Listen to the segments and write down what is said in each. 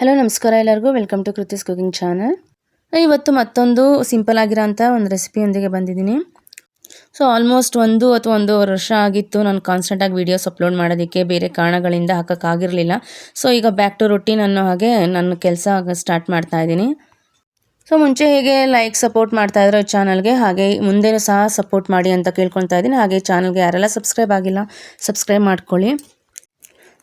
Hello ನಮಸ್ಕಾರ ಎಲ್ಲರಿಗೂ. Welcome to Kruthi's cooking channel ಇವತ್ತು ಮತ್ತೊಂದು ಸಿಂಪಲ್ ಆಗಿರೋಂಥ ಒಂದು ರೆಸಿಪಿಯೊಂದಿಗೆ ಬಂದಿದ್ದೀನಿ. ಸೊ ಆಲ್ಮೋಸ್ಟ್ ಒಂದು ಅಥವಾ ಒಂದೂವರೆ ವರ್ಷ ಆಗಿತ್ತು ನಾನು ಕಾನ್ಸ್ಟೆಂಟಾಗಿ ವೀಡಿಯೋಸ್ ಅಪ್ಲೋಡ್ ಮಾಡೋದಕ್ಕೆ, ಬೇರೆ ಕಾರಣಗಳಿಂದ ಹಾಕೋಕ್ಕಾಗಿರಲಿಲ್ಲ. ಸೊ ಈಗ ಬ್ಯಾಕ್ ಟು ರೊಟೀನ್ ಅನ್ನೋ ಹಾಗೆ ನನ್ನ ಕೆಲಸ ಸ್ಟಾರ್ಟ್ ಮಾಡ್ತಾ ಇದ್ದೀನಿ. ಸೊ ಮುಂಚೆ ಹೇಗೆ ಲೈಕ್ ಸಪೋರ್ಟ್ ಮಾಡ್ತಾ ಇದ್ರು ಚಾನಲ್ಗೆ ಹಾಗೆ ಮುಂದೆನೂ ಸಹ ಸಪೋರ್ಟ್ ಮಾಡಿ ಅಂತ ಕೇಳ್ಕೊತಾ ಇದ್ದೀನಿ. ಹಾಗೆ ಚಾನಲ್ಗೆ ಯಾರೆಲ್ಲ ಸಬ್ಸ್ಕ್ರೈಬ್ ಆಗಿಲ್ಲ ಸಬ್ಸ್ಕ್ರೈಬ್ ಮಾಡ್ಕೊಳ್ಳಿ.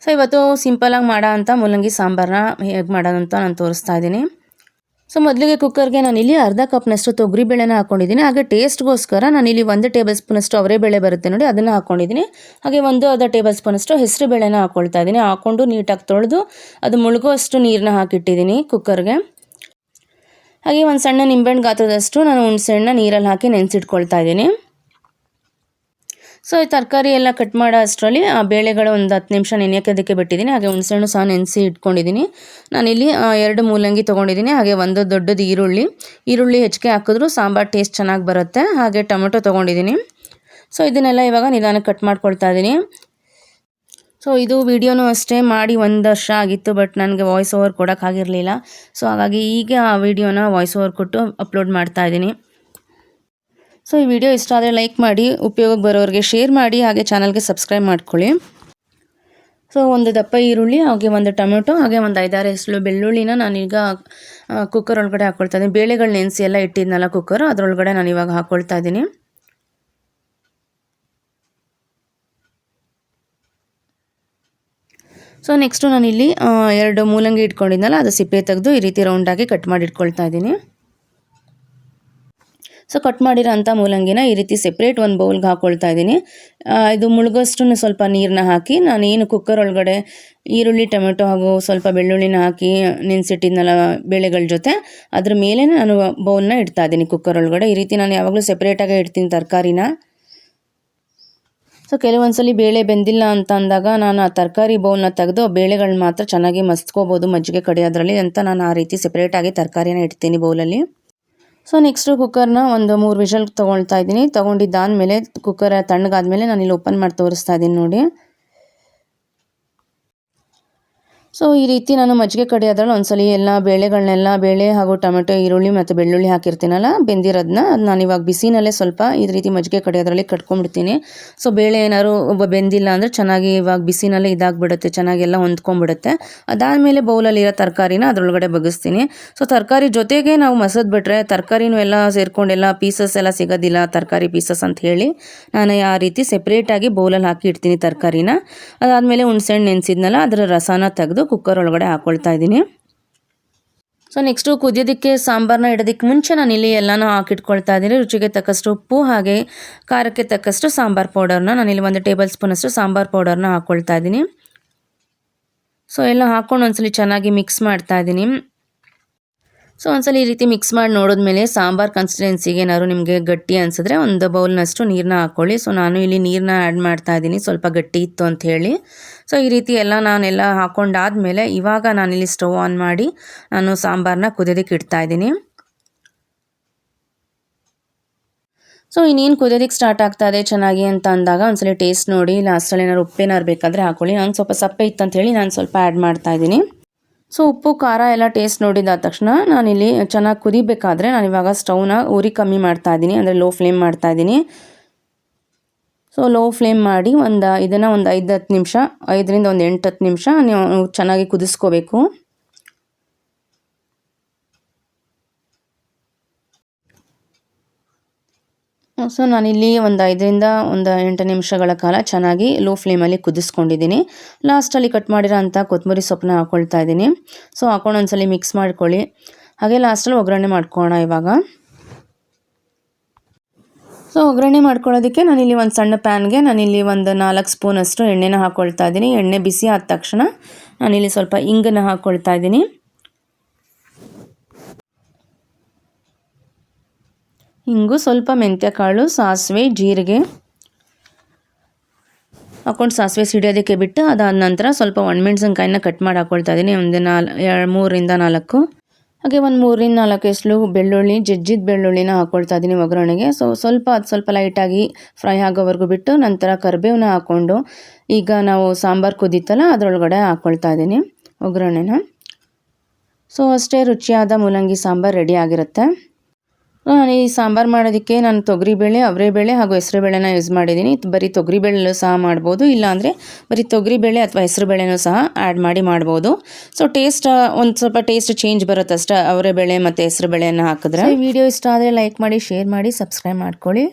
ಸೊ ಇವತ್ತು ಸಿಂಪಲಾಗಿ ಮಾಡೋ ಅಂಥ ಮೂಲಂಗಿ ಸಾಂಬಾರನ್ನ ಹೇಗೆ ಮಾಡೋದಂತ ನಾನು ತೋರಿಸ್ತಾ ಇದ್ದೀನಿ. ಸೊ ಮೊದಲಿಗೆ ಕುಕ್ಕರ್ಗೆ ನಾನು ಇಲ್ಲಿ ಅರ್ಧ ಕಪ್ನಷ್ಟು ತೊಗರಿ ಬೇಳೆನ ಹಾಕೊಂಡಿದ್ದೀನಿ. ಹಾಗೆ ಟೇಸ್ಟ್ಗೋಸ್ಕರ ನಾನು ಇಲ್ಲಿ ಒಂದು ಟೇಬಲ್ ಸ್ಪೂನಷ್ಟು ಅವರೇ ಬೇಳೆ ಬರುತ್ತೆ ನೋಡಿ, ಅದನ್ನು ಹಾಕೊಂಡಿದ್ದೀನಿ. ಹಾಗೆ ಒಂದು ಅರ್ಧ ಟೇಬಲ್ ಸ್ಪೂನಷ್ಟು ಹೆಸರು ಬೇಳೆನ ಹಾಕ್ಕೊಳ್ತಾ ಇದ್ದೀನಿ. ಹಾಕ್ಕೊಂಡು ನೀಟಾಗಿ ತೊಳೆದು ಅದು ಮುಳುಗುವಷ್ಟು ನೀರನ್ನ ಹಾಕಿಟ್ಟಿದ್ದೀನಿ ಕುಕ್ಕರ್ಗೆ ಹಾಗೆ ಒಂದು ಸಣ್ಣ ನಿಂಬೆಹಣ್ಣು ಗಾತ್ರದಷ್ಟು ನಾನು ಹುಣಸೆಹಣ್ಣ ನೀರಲ್ಲಿ ಹಾಕಿ ನೆನೆಸಿಟ್ಕೊಳ್ತಾ ಇದ್ದೀನಿ. ಸೊ ಈ ತರಕಾರಿ ಎಲ್ಲ ಕಟ್ ಮಾಡೋ ಅಷ್ಟರಲ್ಲಿ, ಆ, ಬೇಳೆಗಳು ಒಂದು ಹತ್ತು ನಿಮಿಷ ನೆನೆಯೋದಕ್ಕೆ ಬಿಟ್ಟಿದ್ದೀನಿ. ಹಾಗೆ ಹುಣಸೆಹಣ್ಣು ಸಹ ನೆನೆಸಿ ಇಟ್ಕೊಂಡಿದ್ದೀನಿ. ನಾನಿಲ್ಲಿ ಎರಡು ಮೂಲಂಗಿ ತೊಗೊಂಡಿದ್ದೀನಿ. ಹಾಗೆ ಒಂದು ದೊಡ್ಡದು ಈರುಳ್ಳಿ. ಈರುಳ್ಳಿ ಹೆಚ್ಚಿಗೆ ಹಾಕಿದ್ರು ಸಾಂಬಾರು ಟೇಸ್ಟ್ ಚೆನ್ನಾಗಿ ಬರುತ್ತೆ. ಹಾಗೆ ಟೊಮೆಟೊ ತೊಗೊಂಡಿದ್ದೀನಿ. ಸೊ ಇದನ್ನೆಲ್ಲ ಇವಾಗ ನಿಧಾನಕ್ಕೆ ಕಟ್ ಮಾಡ್ಕೊಳ್ತಾ ಇದ್ದೀನಿ. ಸೊ ಇದು ವಿಡಿಯೋನೂ ಅಷ್ಟೇ ಮಾಡಿ ಒಂದು ವರ್ಷ ಆಗಿತ್ತು ಬಟ್ ನನಗೆ ವಾಯ್ಸ್ ಓವರ್ ಕೊಡೋಕ್ಕಾಗಿರಲಿಲ್ಲ ಸೊ ಹಾಗಾಗಿ ಈಗ ಆ ವಿಡಿಯೋನ ವಾಯ್ಸ್ ಓವರ್ ಕೊಟ್ಟು ಅಪ್ಲೋಡ್ ಮಾಡ್ತಾ ಇದ್ದೀನಿ. ಸೊ, ಈ ವಿಡಿಯೋ ಇಷ್ಟ ಆದರೆ ಲೈಕ್ ಮಾಡಿ, ಉಪಯೋಗಕ್ಕೆ ಬರೋರಿಗೆ ಶೇರ್ ಮಾಡಿ, ಹಾಗೆ ಚಾನಲ್ಗೆ ಸಬ್ಸ್ಕ್ರೈಬ್ ಮಾಡ್ಕೊಳ್ಳಿ. ಸೊ, ಒಂದು ದಪ್ಪ ಈರುಳ್ಳಿ, ಹಾಗೆ ಒಂದು ಟೊಮೆಟೊ, ಹಾಗೆ ಒಂದು ಐದಾರು ಹೆಸರು ಬೆಳ್ಳುಳ್ಳಿನ ನಾನೀಗ ಕುಕ್ಕರ್ ಒಳಗಡೆ ಹಾಕ್ಕೊಳ್ತಾ ಇದ್ದೀನಿ. ಬೇಳೆಗಳು ನೆನೆಸಿ ಎಲ್ಲ ಇಟ್ಟಿದ್ನಲ್ಲ ಕುಕ್ಕರ್ ಅದರೊಳಗಡೆ ನಾನು ಇವಾಗ ಹಾಕ್ಕೊಳ್ತಾ ಇದ್ದೀನಿ. ಸೊ ನೆಕ್ಸ್ಟು ನಾನಿಲ್ಲಿ ಎರಡು ಮೂಲಂಗಿ ಇಟ್ಕೊಂಡಿದ್ನಲ್ಲ, ಅದು ಸಿಪ್ಪೆ ತೆಗೆದು ಈ ರೀತಿ ರೌಂಡಾಗಿ ಕಟ್ ಮಾಡಿ ಇಟ್ಕೊಳ್ತಾ ಇದ್ದೀನಿ. ಸೊ ಕಟ್ ಮಾಡಿರೋ ಅಂಥ ಮೂಲಂಗಿನ ಈ ರೀತಿ ಸೆಪ್ರೇಟ್ ಒಂದು ಬೌಲ್ಗೆ ಹಾಕ್ಕೊಳ್ತಾ ಇದ್ದೀನಿ. ಇದು ಮುಳುಗೋಷ್ಟು ಸ್ವಲ್ಪ ನೀರನ್ನ ಹಾಕಿ, ನಾನು ಏನು ಕುಕ್ಕರ್ ಒಳಗಡೆ ಈರುಳ್ಳಿ, ಟೊಮೆಟೊ ಹಾಗೂ ಸ್ವಲ್ಪ ಬೆಳ್ಳುಳ್ಳಿನ ಹಾಕಿ ನೆನೆಸಿಟ್ಟಿದ್ನಲ್ಲ ಬೇಳೆಗಳ ಜೊತೆ, ಅದ್ರ ಮೇಲೆ ನಾನು ಬೌಲ್ನ ಇಡ್ತಾ ಇದ್ದೀನಿ ಕುಕ್ಕರ್ ಒಳಗಡೆ. ಈ ರೀತಿ ನಾನು ಯಾವಾಗಲೂ ಸೆಪ್ರೇಟಾಗೇ ಇಡ್ತೀನಿ ತರಕಾರಿನ. ಸೊ ಕೆಲವೊಂದ್ಸಲಿ ಬೇಳೆ ಬೆಂದಿಲ್ಲ ಅಂತ ಅಂದಾಗ ನಾನು ಆ ತರಕಾರಿ ಬೌಲ್ನ ತೆಗೆದು ಬೇಳೆಗಳನ್ನ ಮಾತ್ರ ಚೆನ್ನಾಗಿ ಮಸ್ಕೋಬೋದು ಮಜ್ಜಿಗೆ ಕಡಿಯೋದ್ರಲ್ಲಿ ಅಂತ ನಾನು ಆ ರೀತಿ ಸೆಪ್ರೇಟಾಗಿ ತರಕಾರಿನ ಇಡ್ತೀನಿ ಬೌಲಲ್ಲಿ ಸೊ ನೆಕ್ಸ್ಟು ಕುಕ್ಕರ್ನ ಒಂದು ಮೂರು ವಿಷಲ್ ತೊಗೊಳ್ತಾ ಇದ್ದೀನಿ. ತೊಗೊಂಡಿದ್ದಾದಮೇಲೆ ಕುಕ್ಕರ್ ತಣ್ಣಗಾದ್ಮೇಲೆ ನಾನು ಇಲ್ಲಿ ಓಪನ್ ಮಾಡಿ ತೋರಿಸ್ತಾ ಇದ್ದೀನಿ ನೋಡಿ. ಸೊ ಈ ರೀತಿ ನಾನು ಮಜ್ಜಿಗೆ ಕಡಿಯೋದ್ರಲ್ಲಿ ಒಂದ್ಸಲಿ ಎಲ್ಲ ಬೇಳೆಗಳನ್ನೆಲ್ಲ ಬೇಳೆ ಹಾಗೂ ಟೊಮೆಟೊ, ಈರುಳ್ಳಿ ಮತ್ತು ಬೆಳ್ಳುಳ್ಳಿ ಹಾಕಿರ್ತೀನಲ್ಲ ಬೆಂದಿರೋದನ್ನ ಅದು ನಾನು ಇವಾಗ ಬಿಸಿನಲ್ಲೇ ಸ್ವಲ್ಪ ಈ ರೀತಿ ಮಜ್ಜಿಗೆ ಕಡಿಯೋದ್ರಲ್ಲಿ ಕಟ್ಕೊಂಡ್ಬಿಡ್ತೀನಿ. ಸೊ ಬೇಳೆ ಏನಾದ್ರು ಒಬ್ಬ ಬೆಂದಿಲ್ಲ ಅಂದರೆ ಚೆನ್ನಾಗಿ ಇವಾಗ ಬಿಸಿನಲ್ಲೇ ಇದಾಗ್ಬಿಡುತ್ತೆ, ಚೆನ್ನಾಗೆಲ್ಲ ಹೊಂದ್ಕೊಂಡ್ಬಿಡುತ್ತೆ. ಅದಾದಮೇಲೆ ಬೌಲಲ್ಲಿರೋ ತರಕಾರಿನ ಅದರೊಳಗಡೆ ಬಗ್ಗಿಸ್ತೀನಿ. ಸೊ ತರಕಾರಿ ಜೊತೆಗೆ ನಾವು ಮಸದ್ ಬಿಟ್ಟರೆ ತರಕಾರಿನೂ ಎಲ್ಲ ಸೇರ್ಕೊಂಡೆಲ್ಲ ಪೀಸಸ್ ಎಲ್ಲ ಸಿಗೋದಿಲ್ಲ, ತರಕಾರಿ ಪೀಸಸ್ ಅಂತ ಹೇಳಿ ನಾನು ಆ ರೀತಿ ಸೆಪ್ರೇಟಾಗಿ ಬೌಲಲ್ಲಿ ಹಾಕಿ ಇಡ್ತೀನಿ ತರಕಾರಿನ. ಅದಾದಮೇಲೆ ಹುಣ್ಸೆಹಣ್ಣು ನೆನೆಸಿದ್ನಲ್ಲ, ಅದರ ರಸನ ತೆಗೆದು ಕುಕ್ಕರ್ ಒಳಗಡೆ ಹಾಕ್ಕೊಳ್ತಾ ಇದ್ದೀನಿ. ಸೊ ನೆಕ್ಸ್ಟು ಕುದಿಯೋದಕ್ಕೆ ಸಾಂಬಾರನ್ನ ಇಡೋದಕ್ಕೆ ಮುಂಚೆ ನಾನು ಇಲ್ಲಿ ಎಲ್ಲನೂ ಹಾಕಿಟ್ಕೊಳ್ತಾ ಇದ್ದೀನಿ. ರುಚಿಗೆ ತಕ್ಕಷ್ಟು ಉಪ್ಪು ಹಾಗೆ ಖಾರಕ್ಕೆ ತಕ್ಕಷ್ಟು ಸಾಂಬಾರು ಪೌಡರ್ನ ಇಲ್ಲಿ ಒಂದು ಟೇಬಲ್ ಸ್ಪೂನಷ್ಟು ಸಾಂಬಾರು ಪೌಡರ್ನ ಹಾಕ್ಕೊಳ್ತಾ ಇದ್ದೀನಿ. ಸೊ ಎಲ್ಲ ಹಾಕ್ಕೊಂಡು ಒಂದ್ಸಲಿ ಚೆನ್ನಾಗಿ ಮಿಕ್ಸ್ ಮಾಡ್ತಾ ಇದ್ದೀನಿ. ಸೊ ಒಂದ್ಸಲ ಈ ರೀತಿ ಮಿಕ್ಸ್ ಮಾಡಿ ನೋಡಿದ್ಮೇಲೆ ಸಾಂಬಾರ್ ಕನ್ಸಿಸ್ಟೆನ್ಸಿಗೆ ಏನಾದ್ರು ನಿಮಗೆ ಗಟ್ಟಿ ಅನಿಸಿದ್ರೆ ಒಂದು ಬೌಲ್ನಷ್ಟು ನೀರನ್ನ ಹಾಕ್ಕೊಳ್ಳಿ ಸೊ ನಾನು ಇಲ್ಲಿ ನೀರನ್ನ ಆ್ಯಡ್ ಮಾಡ್ತಾ ಇದ್ದೀನಿ. ಸ್ವಲ್ಪ ಗಟ್ಟಿ ಇತ್ತು ಅಂತ ಹೇಳಿ. ಸೊ ಈ ರೀತಿ ಎಲ್ಲ ನಾನೆಲ್ಲ ಹಾಕ್ಕೊಂಡಾದ್ಮೇಲೆ ಇವಾಗ ನಾನಿಲ್ಲಿ ಸ್ಟವ್ ಆನ್ ಮಾಡಿ ನಾನು ಸಾಂಬಾರನ್ನ ಕುದಿಯೋದಕ್ಕೆ ಇಡ್ತಾ ಇದ್ದೀನಿ. ಸೊ ಇನ್ನೇನು ಕುದಿಯೋದಕ್ಕೆ ಸ್ಟಾರ್ಟ್ ಆಗ್ತಾ ಇದೆ ಚೆನ್ನಾಗಿ ಅಂತ ಅಂದಾಗ ಒಂದ್ಸಲ ಟೇಸ್ಟ್ ನೋಡಿ ಲಾಸ್ಟಲ್ಲಿ ಏನಾದ್ರು ಉಪ್ಪೇನಾರು ಬೇಕಾದರೆ ಹಾಕೊಳ್ಳಿ. ನಂಗೆ ಸ್ವಲ್ಪ ಸಪ್ಪೆ ಇತ್ತು ಅಂತ ಹೇಳಿ ನಾನು ಸ್ವಲ್ಪ ಆ್ಯಡ್ ಮಾಡ್ತಾ ಇದ್ದೀನಿ. ಸೊ ಉಪ್ಪು, ಖಾರ ಎಲ್ಲ ಟೇಸ್ಟ್ ನೋಡಿದಾದ ತಕ್ಷಣ ನಾನಿಲ್ಲಿ ಚೆನ್ನಾಗಿ ಕುದಿಬೇಕಾದ್ರೆ ನಾನು ಇವಾಗ ಸ್ಟವ್ನ ಉರಿ ಕಮ್ಮಿ ಮಾಡ್ತಾ ಇದ್ದೀನಿ, ಅಂದರೆ ಲೋ ಫ್ಲೇಮ್ ಮಾಡ್ತಾ ಇದ್ದೀನಿ. ಸೊ ಲೋ ಫ್ಲೇಮ್ ಮಾಡಿ ಒಂದು, ಇದನ್ನು ಒಂದು ಐದು ಹತ್ತು ನಿಮಿಷ, ಐದರಿಂದ ಒಂದು ಎಂಟು ಹತ್ತು ನಿಮಿಷ ನೀವು ಚೆನ್ನಾಗಿ ಕುದಿಸ್ಕೋಬೇಕು. ಸೊ ನಾನಿಲ್ಲಿ ಒಂದು ಐದರಿಂದ ಒಂದು ಎಂಟು ನಿಮಿಷಗಳ ಕಾಲ ಚೆನ್ನಾಗಿ ಲೋ ಫ್ಲೇಮಲ್ಲಿ ಕುದಿಸ್ಕೊಂಡಿದ್ದೀನಿ. ಲಾಸ್ಟಲ್ಲಿ ಕಟ್ ಮಾಡಿರೋ ಅಂಥ ಕೊತ್ತಂಬರಿ ಸೊಪ್ಪನ್ನ ಹಾಕ್ಕೊಳ್ತಾ ಇದ್ದೀನಿ. ಸೊ ಹಾಕೊಂಡು ಒಂದ್ಸಲಿ ಮಿಕ್ಸ್ ಮಾಡ್ಕೊಳ್ಳಿ. ಹಾಗೆ ಲಾಸ್ಟಲ್ಲಿ ಒಗ್ಗರಣೆ ಮಾಡ್ಕೊಳ್ಳೋಣ ಇವಾಗ. ಸೊ ಒಗ್ಗರಣೆ ಮಾಡ್ಕೊಳ್ಳೋದಕ್ಕೆ ನಾನಿಲ್ಲಿ ಒಂದು ಸಣ್ಣ ಪ್ಯಾನ್ಗೆ ನಾನಿಲ್ಲಿ ಒಂದು ನಾಲ್ಕು ಸ್ಪೂನಷ್ಟು ಎಣ್ಣೆನ ಹಾಕ್ಕೊಳ್ತಾ ಇದ್ದೀನಿ. ಎಣ್ಣೆ ಬಿಸಿ ಆದ ತಕ್ಷಣ ನಾನಿಲ್ಲಿ ಸ್ವಲ್ಪ ಇಂಗನ್ನು ಹಾಕ್ಕೊಳ್ತಾ ಇದ್ದೀನಿ. ಹಿಂಗು ಸ್ವಲ್ಪ ಮೆಂತ್ಯಕಾಳು ಸಾಸಿವೆ, ಜೀರಿಗೆ. ಹಾಕೊಂಡು ಸಾಸಿವೆ ಸಿಡಿಯೋದಕ್ಕೆ ಬಿಟ್ಟು ಅದಾದ ನಂತರ ಸ್ವಲ್ಪ ಒಣಮೆಣ್ಸಿನ್ಕಾಯಿನ ಕಟ್ ಮಾಡಿ ಹಾಕ್ಕೊಳ್ತಾ ಇದ್ದೀನಿ. ಒಂದು ನಾಲ್, ಎರಡು ಮೂರರಿಂದ ನಾಲ್ಕು. ಹಾಗೆ ಒಂದು ಮೂರರಿಂದ ನಾಲ್ಕು ಎಸ್ಲು ಬೆಳ್ಳುಳ್ಳಿ, ಜಜ್ಜಿದ ಬೆಳ್ಳುಳ್ಳಿನ ಹಾಕ್ಕೊಳ್ತಾ ಇದ್ದೀನಿ ಒಗ್ಗರಣೆಗೆ. ಸೊ ಸ್ವಲ್ಪ ಅದು ಸ್ವಲ್ಪ ಲೈಟಾಗಿ ಫ್ರೈ ಆಗೋವರೆಗೂ ಬಿಟ್ಟು ನಂತರ ಕರಿಬೇವನ್ನ ಹಾಕ್ಕೊಂಡು ಈಗ ನಾವು ಸಾಂಬಾರು ಕುದೀತಲ್ಲ ಅದರೊಳಗಡೆ ಹಾಕ್ಕೊಳ್ತಾ ಇದ್ದೀನಿ ಒಗ್ಗರಣೆನ. ಸೊ ಅಷ್ಟೇ ರುಚಿಯಾದ ಮೂಲಂಗಿ ಸಾಂಬಾರು ರೆಡಿ ಆಗಿರುತ್ತೆ. ನಾನು ಈ ಸಾಂಬಾರು ಮಾಡೋದಕ್ಕೆ ನಾನು ತೊಗರಿಬೇಳೆ ಅವರೆಬೇಳೆ ಹಾಗೂ ಹೆಸರುಬೇಳೆನ ಯೂಸ್ ಮಾಡಿದ್ದೀನಿ ಬರೀ ತೊಗರಿಬೇಳೆ ಸಹ ಮಾಡ್ಬೋದು. ಇಲ್ಲಾಂದರೆ ಬರೀ ತೊಗರಿಬೇಳೆ ಅಥವಾ ಹೆಸರುಬೇಳೆನೂ ಸಹ ಆ್ಯಡ್ ಮಾಡಿ ಮಾಡ್ಬೋದು. ಸೊ ಟೇಸ್ಟ್ ಒಂದು ಸ್ವಲ್ಪ ಟೇಸ್ಟ್ ಚೇಂಜ್ ಬರುತ್ತೆ ಅಷ್ಟೇ ಅವರೆಬೇಳೆ ಮತ್ತು ಹೆಸರುಬೇಳೆಯನ್ನು ಹಾಕಿದ್ರೆ. ವಿಡಿಯೋ ಇಷ್ಟ ಆದರೆ ಲೈಕ್ ಮಾಡಿ ಶೇರ್ ಮಾಡಿ ಸಬ್ಸ್ಕ್ರೈಬ್ ಮಾಡ್ಕೊಳ್ಳಿ.